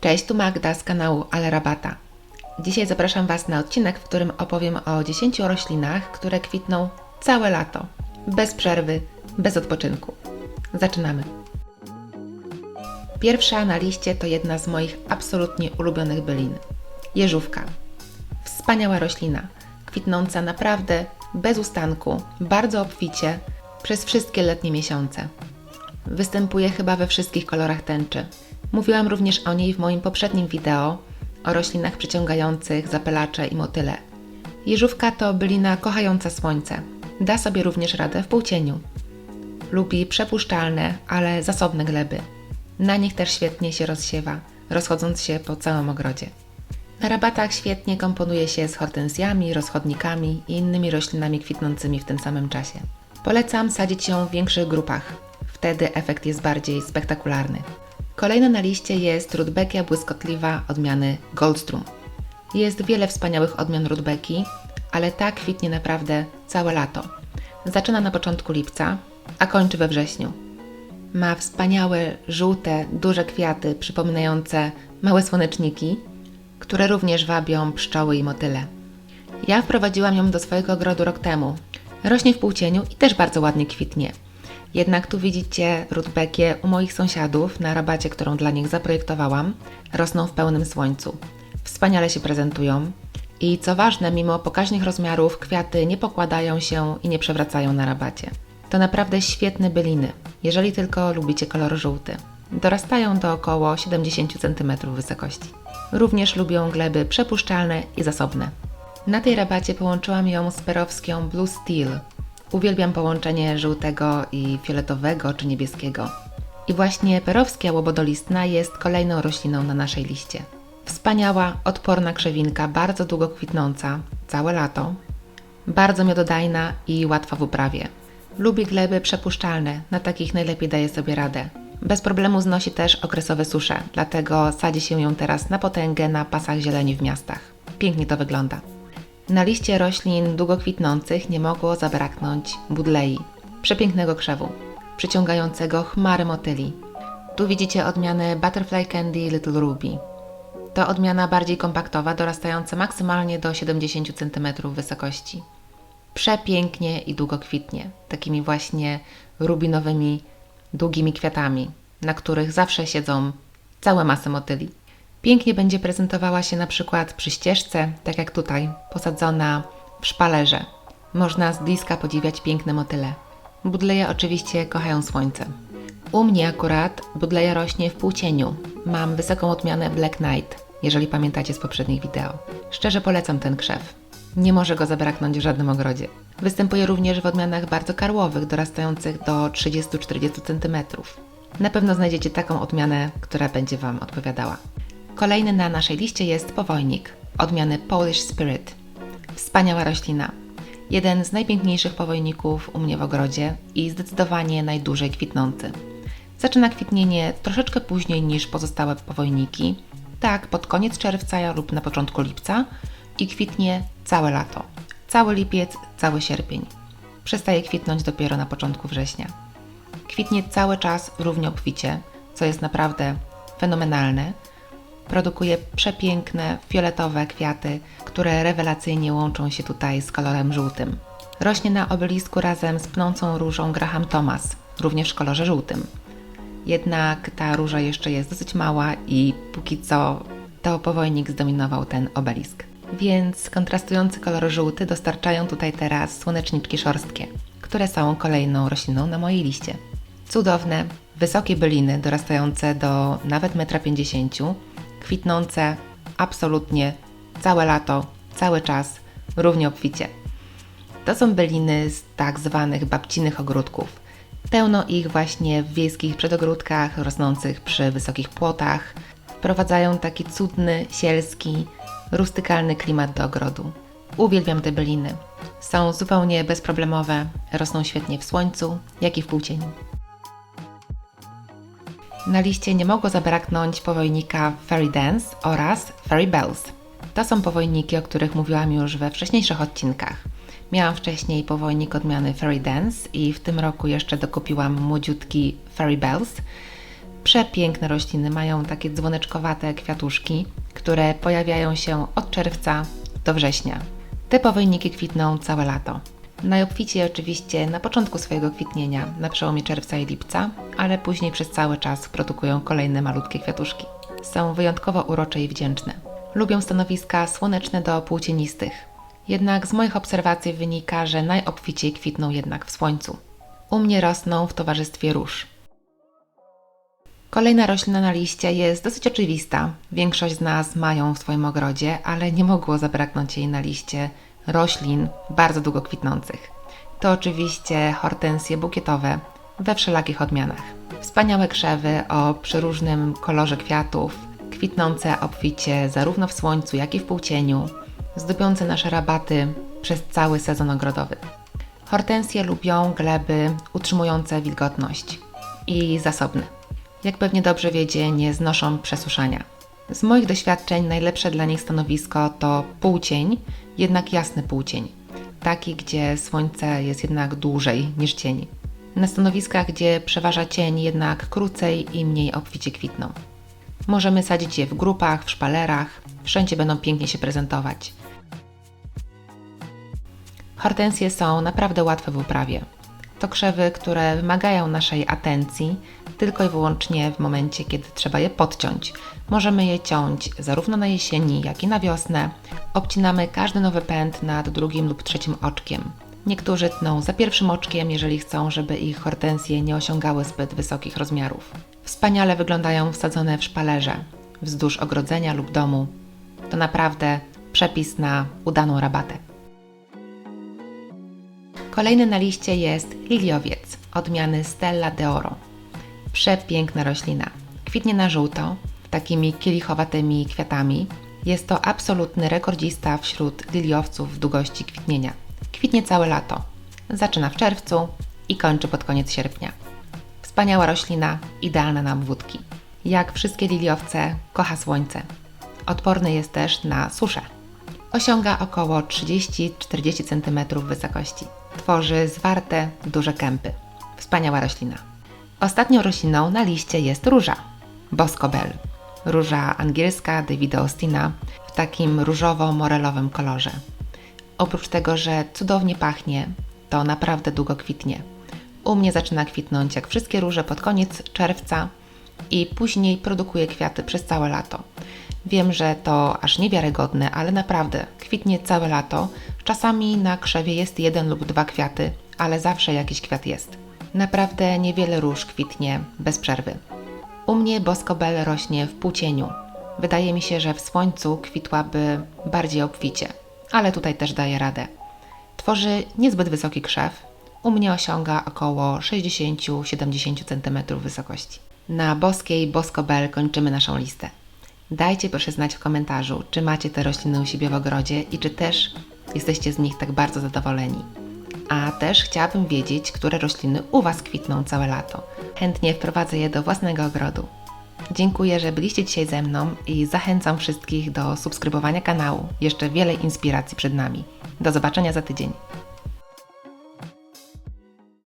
Cześć, tu Magda z kanału Ale Rabata. Dzisiaj zapraszam Was na odcinek, w którym opowiem o 10 roślinach, które kwitną całe lato, bez przerwy, bez odpoczynku. Zaczynamy. Pierwsza na liście to jedna z moich absolutnie ulubionych bylin. Jeżówka. Wspaniała roślina, kwitnąca naprawdę bez ustanku, bardzo obficie, przez wszystkie letnie miesiące. Występuje chyba we wszystkich kolorach tęczy. Mówiłam również o niej w moim poprzednim wideo o roślinach przyciągających zapylacze i motyle. Jeżówka to bylina kochająca słońce. Da sobie również radę w półcieniu. Lubi przepuszczalne, ale zasobne gleby. Na nich też świetnie się rozsiewa, rozchodząc się po całym ogrodzie. Na rabatach świetnie komponuje się z hortensjami, rozchodnikami i innymi roślinami kwitnącymi w tym samym czasie. Polecam sadzić ją w większych grupach. Wtedy efekt jest bardziej spektakularny. Kolejna na liście jest rudbeckia błyskotliwa odmiany Goldstrom. Jest wiele wspaniałych odmian rudbeki, ale ta kwitnie naprawdę całe lato. Zaczyna na początku lipca, a kończy we wrześniu. Ma wspaniałe, żółte, duże kwiaty przypominające małe słoneczniki, które również wabią pszczoły i motyle. Ja wprowadziłam ją do swojego ogrodu rok temu. Rośnie w półcieniu i też bardzo ładnie kwitnie. Jednak tu widzicie rudbekie u moich sąsiadów na rabacie, którą dla nich zaprojektowałam, rosną w pełnym słońcu. Wspaniale się prezentują i co ważne, mimo pokaźnych rozmiarów, kwiaty nie pokładają się i nie przewracają na rabacie. To naprawdę świetne byliny, jeżeli tylko lubicie kolor żółty. Dorastają do około 70 cm wysokości. Również lubią gleby przepuszczalne i zasobne. Na tej rabacie połączyłam ją z perowską Blue Steel. Uwielbiam połączenie żółtego i fioletowego czy niebieskiego. I właśnie perowskia łobodolistna jest kolejną rośliną na naszej liście. Wspaniała, odporna krzewinka, bardzo długo kwitnąca, całe lato. Bardzo miododajna i łatwa w uprawie. Lubi gleby przepuszczalne, na takich najlepiej daje sobie radę. Bez problemu znosi też okresowe susze, dlatego sadzi się ją teraz na potęgę na pasach zieleni w miastach. Pięknie to wygląda. Na liście roślin długo kwitnących nie mogło zabraknąć budlei, przepięknego krzewu, przyciągającego chmary motyli. Tu widzicie odmianę Butterfly Candy Little Ruby. To odmiana bardziej kompaktowa, dorastająca maksymalnie do 70 cm wysokości. Przepięknie i długo kwitnie, takimi właśnie rubinowymi, długimi kwiatami, na których zawsze siedzą całe masy motyli. Pięknie będzie prezentowała się na przykład przy ścieżce, tak jak tutaj, posadzona w szpalerze. Można z bliska podziwiać piękne motyle. Budleje oczywiście kochają słońce. U mnie akurat budleja rośnie w półcieniu. Mam wysoką odmianę Black Knight, jeżeli pamiętacie z poprzednich wideo. Szczerze polecam ten krzew. Nie może go zabraknąć w żadnym ogrodzie. Występuje również w odmianach bardzo karłowych, dorastających do 30-40 cm. Na pewno znajdziecie taką odmianę, która będzie Wam odpowiadała. Kolejny na naszej liście jest powojnik, odmiany Polish Spirit. Wspaniała roślina. Jeden z najpiękniejszych powojników u mnie w ogrodzie i zdecydowanie najdłużej kwitnący. Zaczyna kwitnienie troszeczkę później niż pozostałe powojniki, tak pod koniec czerwca lub na początku lipca i kwitnie całe lato. Cały lipiec, cały sierpień. Przestaje kwitnąć dopiero na początku września. Kwitnie cały czas równie obficie, co jest naprawdę fenomenalne produkuje przepiękne, fioletowe kwiaty, które rewelacyjnie łączą się tutaj z kolorem żółtym. Rośnie na obelisku razem z pnącą różą Graham Thomas, również w kolorze żółtym. Jednak ta róża jeszcze jest dosyć mała i póki co to powojnik zdominował ten obelisk. Więc kontrastujący kolor żółty dostarczają tutaj teraz słoneczniczki szorstkie, które są kolejną rośliną na mojej liście. Cudowne, wysokie byliny dorastające do nawet 1,50 m, kwitnące absolutnie całe lato, cały czas, równie obficie. To są byliny z tak zwanych babcinych ogródków. Pełno ich właśnie w wiejskich przedogródkach, rosnących przy wysokich płotach. Wprowadzają taki cudny, sielski, rustykalny klimat do ogrodu. Uwielbiam te byliny. Są zupełnie bezproblemowe, rosną świetnie w słońcu, jak i w półcieniu. Na liście nie mogło zabraknąć powojnika Fairy Dance oraz Fairy Bells. To są powojniki, o których mówiłam już we wcześniejszych odcinkach. Miałam wcześniej powojnik odmiany Fairy Dance i w tym roku jeszcze dokupiłam młodziutki Fairy Bells. Przepiękne rośliny mają takie dzwoneczkowate kwiatuszki, które pojawiają się od czerwca do września. Te powojniki kwitną całe lato. Najobficiej oczywiście na początku swojego kwitnienia, na przełomie czerwca i lipca, ale później przez cały czas produkują kolejne malutkie kwiatuszki. Są wyjątkowo urocze i wdzięczne. Lubią stanowiska słoneczne do płócienistych. Jednak z moich obserwacji wynika, że najobficiej kwitną jednak w słońcu. U mnie rosną w towarzystwie róż. Kolejna roślina na liście jest dosyć oczywista. Większość z nas mają w swoim ogrodzie, ale nie mogło zabraknąć jej na liście roślin bardzo długo kwitnących. To oczywiście hortensje bukietowe we wszelakich odmianach. Wspaniałe krzewy o przeróżnym kolorze kwiatów, kwitnące obficie zarówno w słońcu, jak i w półcieniu, zdobiące nasze rabaty przez cały sezon ogrodowy. Hortensje lubią gleby utrzymujące wilgotność i zasobne. Jak pewnie dobrze wiecie, nie znoszą przesuszania. Z moich doświadczeń najlepsze dla nich stanowisko to półcień, jednak jasny półcień. Taki, gdzie słońce jest jednak dłużej niż cień. Na stanowiskach, gdzie przeważa cień, jednak krócej i mniej obficie kwitną. Możemy sadzić je w grupach, w szpalerach, wszędzie będą pięknie się prezentować. Hortensje są naprawdę łatwe w uprawie. To krzewy, które wymagają naszej atencji tylko i wyłącznie w momencie, kiedy trzeba je podciąć. Możemy je ciąć zarówno na jesieni, jak i na wiosnę. Obcinamy każdy nowy pęd nad drugim lub trzecim oczkiem. Niektórzy tną za pierwszym oczkiem, jeżeli chcą, żeby ich hortensje nie osiągały zbyt wysokich rozmiarów. Wspaniale wyglądają wsadzone w szpalerze, wzdłuż ogrodzenia lub domu. To naprawdę przepis na udaną rabatę. Kolejny na liście jest liliowiec odmiany Stella de Oro. Przepiękna roślina. Kwitnie na żółto, takimi kielichowatymi kwiatami. Jest to absolutny rekordzista wśród liliowców w długości kwitnienia. Kwitnie całe lato. Zaczyna w czerwcu i kończy pod koniec sierpnia. Wspaniała roślina, idealna na obwódki. Jak wszystkie liliowce, kocha słońce. Odporny jest też na suszę. Osiąga około 30-40 cm wysokości. Tworzy zwarte, duże kępy. Wspaniała roślina. Ostatnią rośliną na liście jest róża. Boscobel. Róża angielska Davida Austina w takim różowo-morelowym kolorze. Oprócz tego, że cudownie pachnie, to naprawdę długo kwitnie. U mnie zaczyna kwitnąć jak wszystkie róże pod koniec czerwca i później produkuje kwiaty przez całe lato. Wiem, że to aż niewiarygodne, ale naprawdę kwitnie całe lato. Czasami na krzewie jest jeden lub dwa kwiaty, ale zawsze jakiś kwiat jest. Naprawdę niewiele róż kwitnie bez przerwy. U mnie boskobel rośnie w półcieniu. Wydaje mi się, że w słońcu kwitłaby bardziej obficie, ale tutaj też daje radę. Tworzy niezbyt wysoki krzew. U mnie osiąga około 60-70 cm wysokości. Na boskiej boskobel kończymy naszą listę. Dajcie proszę znać w komentarzu, czy macie te rośliny u siebie w ogrodzie i czy też jesteście z nich tak bardzo zadowoleni. A też chciałabym wiedzieć, które rośliny u Was kwitną całe lato. Chętnie wprowadzę je do własnego ogrodu. Dziękuję, że byliście dzisiaj ze mną i zachęcam wszystkich do subskrybowania kanału. Jeszcze wiele inspiracji przed nami. Do zobaczenia za tydzień.